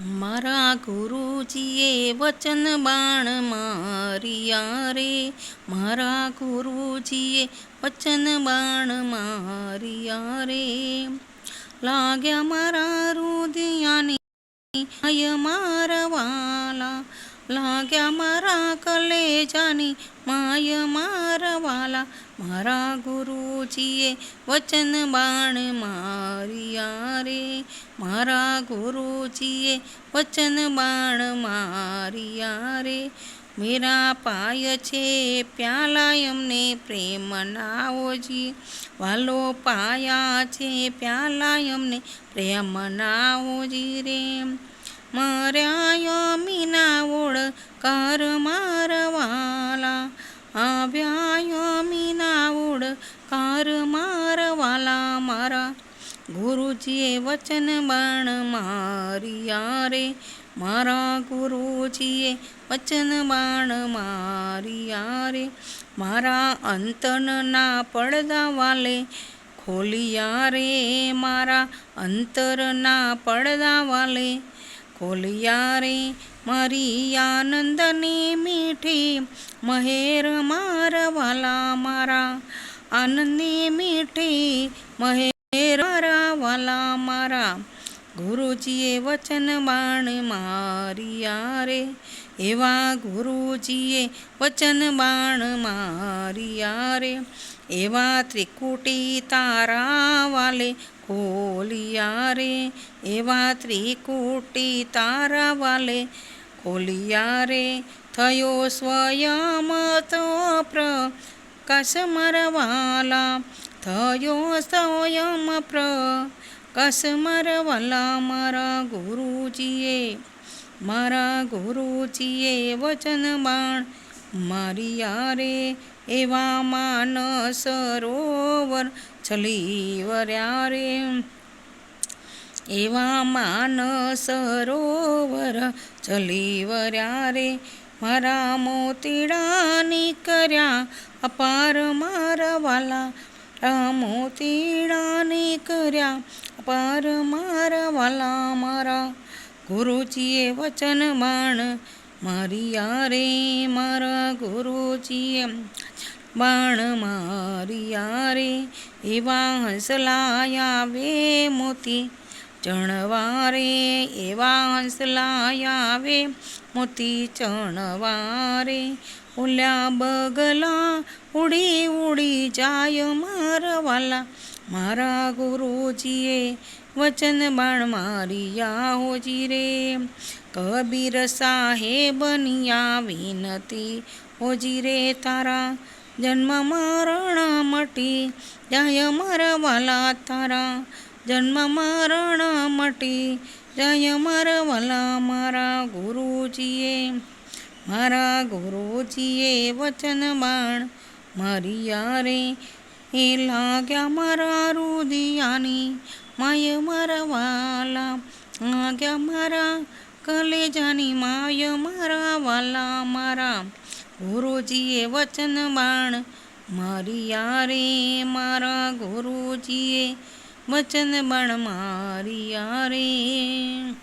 મારા ગુરુજીએ વચન બાણ મારિયા રે. મારા ગુરુજીએ વચન બાણ મારિયા રે. લાગ્યા મારા રુદિયાની આય મારા વાલા લાગ્યા મારા કલેજાની માય મારા વાલા મારા ગુરુજીએ વચન બાણ મારિયા રે. મારા ગુરુજીએ વચન બાણ મારિયા રે. મેરા પાય છે પ્યાલા એમને પ્રેમ નાઓજી વાલો પાયા છે પ્યાલા એમને પ્રેમ નાઓજી રે. મર્યા મીના ઓળ કર મારવાલા. આવ્યા મીના ઓળ કર મારવાલા. મારા ગુરુજીએ વચન બાણ મારિયા રે. મારા ગુરુજીએ વચન બાણ મારિયા રે. મારા અંતરના પડદા વાલે ખોલિયા રે. મારા અંતરના પડદા વાલે ખોલિયા રે મારી આનંદની મીઠી મહેર મારવાલા મારા. આનંદની મીઠી મહેર મારા વાલા મારા. ગુરુજીએ વચન બાણ મારિયા રે એવા ગુરુજીએ વચન બાણ મારિયા રે એવા ત્રિકુટી તારા વાલે ખોલિયા રે એવા ત્રિકુટી તારા વાલે ખોલિયા રે થયો સ્વયં તો પ્રકાશ મરવાલા. થયો સ્વયં પ્રકાશ મરવાલા મારા ગુરુજીએ મારા ગુરુજીએ વચન બાણ મારી આરે એવા માન સરોવર છલીવર્યા રે એવા માન સરોવર છલીવર્યા રે મારા મોતીડાની કર્યા અપાર મારા વાલા મોતીડાની કર્યા અપાર મારા વાલા મારા. ગુરુજીએ વચન બાણ. મારિયા રે મારા ગુરુજીએ બાણ. મારિયા રે એવા હંસલાયા વે મોતી. ચણવારે એવા હંસલાયા વે મોતી. ચણવારે ઓલ્યા બગલા ઉડી ઉડી જાય મારવાલા વાલા. મારા ગુરુજીએ વચન બાણ મારિયા હોજી રે કબીર સાહેબ નિયા વિનતી હોજી રે તારા જન્મ મરણ મટી જય મરવાલા તારા જન્મ મરણ મટી જય મરવાલા મારા ગુરુજીએ. મારા ગુરુજીએ વચન બાણ મારિયા રે. એ લાગ્યા મારા રુદિયાની માય મારા વાલા લાગ્યા મારા કલેજાની માય મારા વાલા મારા ગુરુજીએ વચન બાણ મારી યારે, મારા ગુરુજીએ વચન બાણ મારી રે